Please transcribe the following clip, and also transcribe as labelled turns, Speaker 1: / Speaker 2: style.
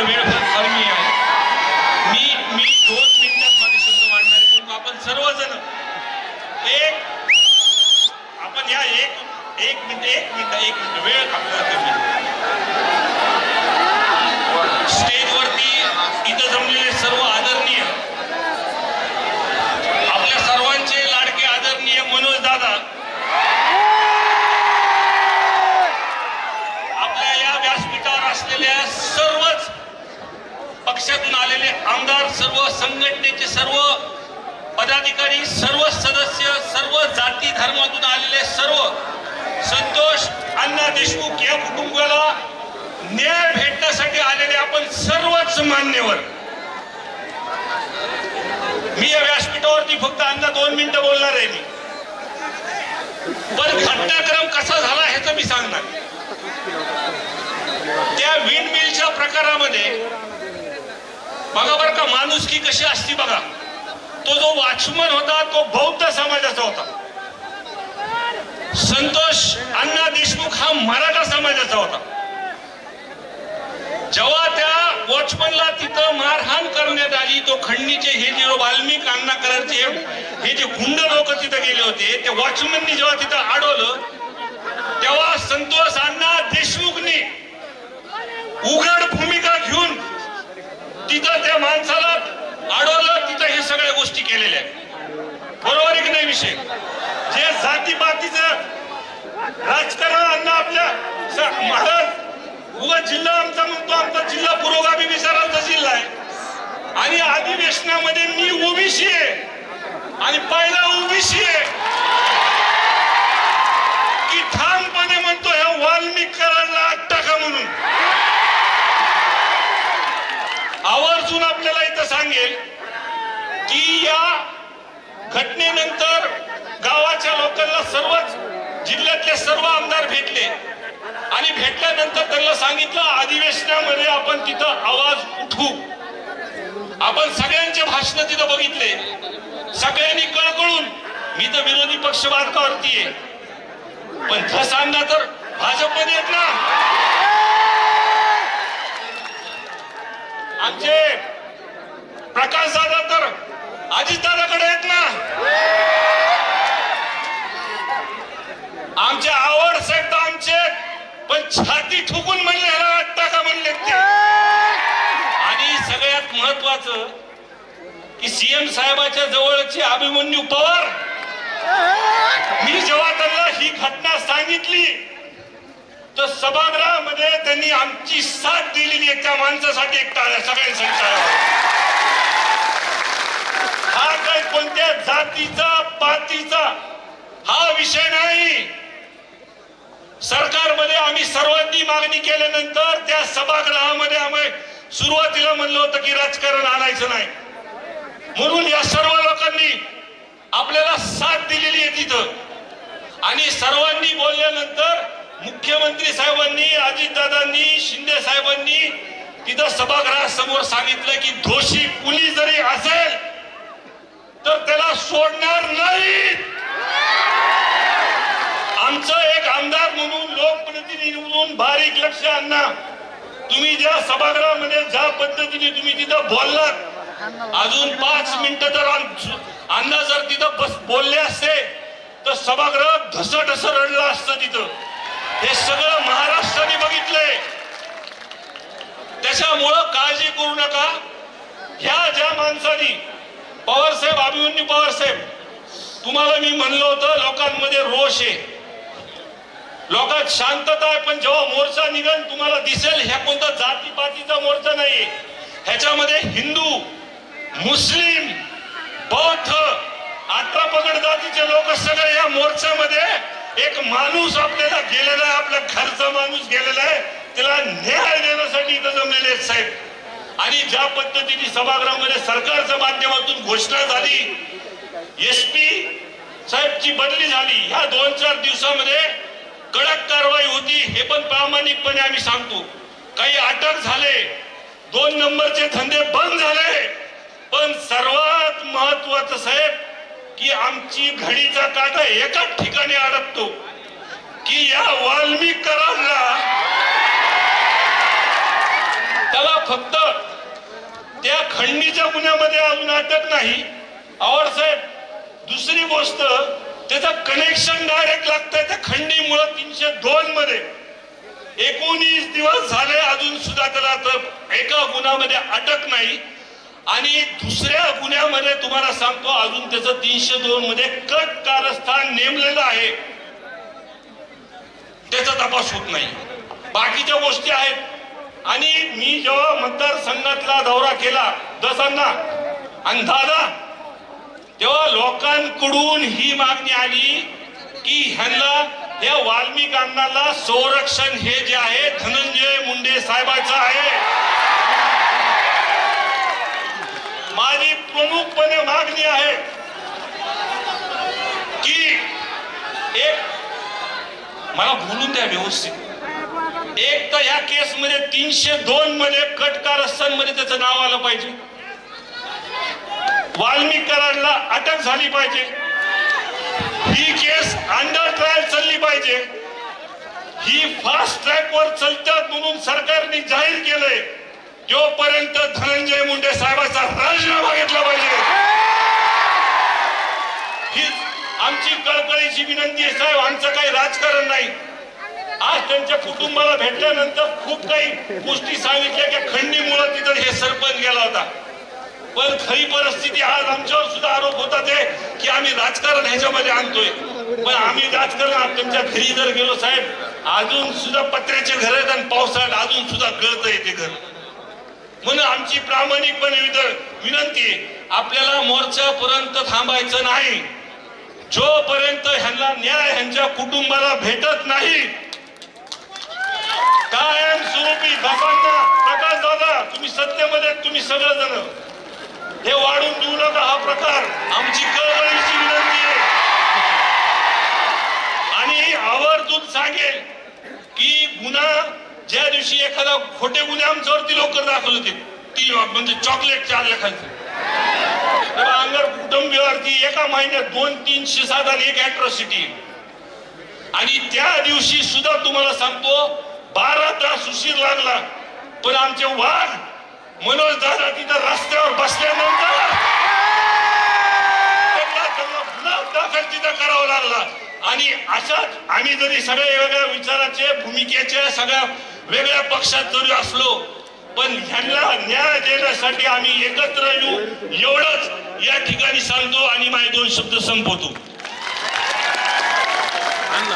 Speaker 1: 오늘 매일 다름이에요. सर्व संघटनेचे सर्व पदाधिकारी सर्व सदस्य सर्व जाती धर्मातून आलेले सर्व संतोष अण्णा देशमुख या कुटुंबाला न्याय भेटण्यासाठी आलेले आपण सर्वच मान्यवर. मी या व्यासपीठावरती फक्त अण्णा दोन मिनिटं बोलणार आहे मी. पण घटनाक्रम कसा झाला ह्याचं मी सांगणार. त्या विंड मिलच्या प्रकारामध्ये बघा बरं का माणूस की कशी असती बघा. तो जो वॉचमन होता तो बौद्ध समाजाचा होता. संतोष अण्णा देशमुख हा मराठा समाजाचा होता. जेव्हा त्या वॉचमनला तिथं मारहाण करण्यात आली तो खंडीचे हे जे वाल्मिक अण्णा कलरचे हे जे गुंड लोक तिथं गेले होते ते वॉचमननी जेव्हा तिथं अडवलं तेव्हा संतोष अण्णा देशमुखनी उघड भूमिका घेऊन तिथं त्या माणसाला अडवलं तिथं हे सगळ्या गोष्टी केलेल्या आहेत बरोबर आहे की नाही विषय जे जातीपातीचं राजकारण अण्णा आपल्या स- महाराज उगा जिल्हा आमचा म्हणतो आमचा जिल्हा पुरोगामी विचारांचा जिल्हा आहे. आणि अधिवेशनामध्ये मी ओबीसी आहे. आणि पहिला ओबीसी आहे. की ठामपणे म्हणतो ह्या वाल्मिक करायला आत टाका म्हणून आवर्जून आपल्याला इथं सांगेल की या घटनेनंतर गावाच्या लोकांना सर्वच जिल्ह्यातले सर्व आमदार भेटले आणि भेटल्यानंतर त्यांना सांगितलं अधिवेशनामध्ये आपण तिथं आवाज उठवू आपण सगळ्यांचे भाषण तिथं बघितले. सगळ्यांनी कळकळून मी तर विरोधी पक्ष बारकावरती आहे पण धस अण्णा तर भाजपमध्ये येत ना आमचे प्रकाश दादा तर अजित दादाकडे आहेत ना आमचे आवड साहेब तर आमचे पण थुकून म्हणले ह्याला वाटता का म्हणले ते? आणि सगळ्यात महत्वाचं की सीएम साहेबाच्या जवळचे अभिमन्यू पवार मी जेव्हा त्यांना ही घटना सांगितली तर सभागृहामध्ये त्यांनी आमची साथ दिलेली त्या माणसासाठी एक टाळ्या सगळ्यांसाठी टाळ्या. हा काय कोणत्या जातीचा पातीचा हा विषय नाही. सरकारमध्ये आम्ही सर्वांनी मागणी केल्यानंतर त्या सभागृहामध्ये आम्ही सुरुवातीला म्हणलं होतं की राजकारण आणायचं नाही. म्हणून या सर्व लोकांनी आपल्याला साथ दिलेली आहे तिथं. आणि सर्वांनी बोलल्यानंतर मुख्यमंत्री साहेबांनी अजितदादांनी शिंदे साहेबांनी तिथं सभागृहासमोर सांगितलं की दोषी कुणी जरी असेल तर त्याला सोडणार नाही आमचं एक आमदार म्हणून लोकप्रतिनिधी म्हणून बारीक लक्ष आणा तुम्ही ज्या सभागृहामध्ये ज्या पद्धतीने तुम्ही तिथं बोललात अजून पाच मिनिटं जर आम- जर तिथं बस बोलले असते तर सभागृह ढस ढस रडलं असतं तिथं. हे सगळं महाराष्ट्राने बघितलंय. त्याच्यामुळं काळजी करू नका. ह्या ज्या माणसानी पवारसाहेब अभिमन्यू पवारसाहेब तुम्हाला मी म्हणलं होतं लोकांमध्ये रोष आहे. लोकात शांतता आहे पण जेव्हा मोर्चा निघन तुम्हाला दिसेल ह्या कोणता जातीपातीचा मोर्चा नाही. ह्याच्यामध्ये हिंदू मुस्लिम बौद्ध अठरा पगड जातीचे लोक सगळे या मोर्चामध्ये एक माणूस आपल्याला गेलेला आहे आपला घरचा माणूस गेलेला आहे. त्याला न्याय देण्यासाठी इथं जमलेले आहेत साहेब. आणि ज्या पद्धतीने सभागृहामध्ये सरकारच्या माध्यमातून घोषणा झाली एस पी साहेबची बदली झाली ह्या दोन चार दिवसामध्ये कडक कारवाई होती हे पण प्रामाणिकपणे आम्ही सांगतो. काही अटक झाले दोन नंबरचे धंदे बंद झाले. पण सर्वात महत्वाचं साहेब की आमची घडीचा काटा एकाच ठिकाणी अडकतो की या वाल्मिक कराडला त्याला फक्त त्या खंडणीच्या गुन्ह्यामध्ये अजून अटक नाही. आवड साहेब दुसरी गोष्ट त्याचं कनेक्शन डायरेक्ट लागतंय त्या खंडीमुळे तीनशे दोन मध्ये. एकोणीस दिवस झाले अजून सुद्धा त्याला तर एका गुन्ह्यामध्ये अटक नाही. आणि दुसऱ्या गुन्ह्यामध्ये तुम्हाला सांगतो अजून त्याचं तीनशे दोन मध्ये कट कारस्थान नेमलेलं आहे. त्याचा तपास होत नाही. बाकीच्या गोष्टी आहेत. आणि मी जेव्हा मतदारसंघातला दौरा केला दसांना आणि दादा तेव्हा लोकांकडून ही मागणी आली की ह्यांना या वाल्मिकांना संरक्षण हे जे आहे धनंजय मुंडे साहेबाचं आहे. माझी प्रमुखपणे मागणी आहे की एक मला बोलून द्या व्यवस्थित. एक तर ह्या केस मध्ये तीनशे दोन मध्ये कटकारस्थानमध्ये त्याचं नाव आलं पाहिजे. वाल्मिक कराडला अटक झाली पाहिजे. ही केस अंडर ट्रायल चालली पाहिजे. ही फास्ट ट्रॅक वर चलतात म्हणून सरकारने जाहीर केलंय. जोपर्यंत धनंजय मुंडे साहेबाचा राजीनामा घेतला पाहिजे. ही आमची कळकळीची विनंती आहे साहेब आमचं काही राजकारण नाही. आज त्यांच्या कुटुंबाला भेटल्यानंतर खूप काही गोष्टी सांगितल्या की खंडीमुळे तिथं हे सरपंच गेला होता. पण खरी परिस्थिती आज आमच्यावर सुद्धा आरोप होता ते की आम्ही राजकारण ह्याच्यामध्ये आणतोय. पण आम्ही राजकारण तुमच्या घरी जर गेलो साहेब अजून सुद्धा पत्र्याचे घर आहेत आणि पावसाळ्यात अजून सुद्धा गळत येते घर. म्हणून आमची प्रामाणिकपणे विनंती आहे आपल्याला मोर्चापर्यंत थांबायचं नाही. जोपर्यंत ह्यांना न्याय ह्यांच्या कुटुंबाला भेटत नाही कायम स्वरूपी बाबांना प्रकाश दादा तुम्ही सत्तेमध्ये तुम्ही सगळं जण हे वाढून देऊ नका हा प्रकार आमची कळवळीची विनंती आहे. आणि आवर्जून सांगेल की गुन्हा ज्या दिवशी एखादा खोटे गुन्हे आमच्यावरती लवकर दाखल होते ती म्हणजे चॉकलेट चार लेखांचे. अंगर कुटुंबीवरती एका महिन्यात दोन तीनशे सात आणि एक अॅट्रॉसिटी आणि त्या दिवशी सुद्धा तुम्हाला सांगतो बारा तास उशीर लागला पण आमचे वाघ मनोज दादा तिथं रस्त्यावर बसल्यानंतर त्यांना त्यांना गुन्हा दाखल तिथं करावा लागला. आणि अशाच आम्ही जरी सगळ्या वेगळ्या विचाराचे भूमिकेचे सगळ्या वेगळ्या पक्षात जरी असलो पण ह्यांना न्याय देण्यासाठी आम्ही एकत्र येऊ एवढंच या ठिकाणी सांगतो आणि माझे दोन शब्द संपवतो.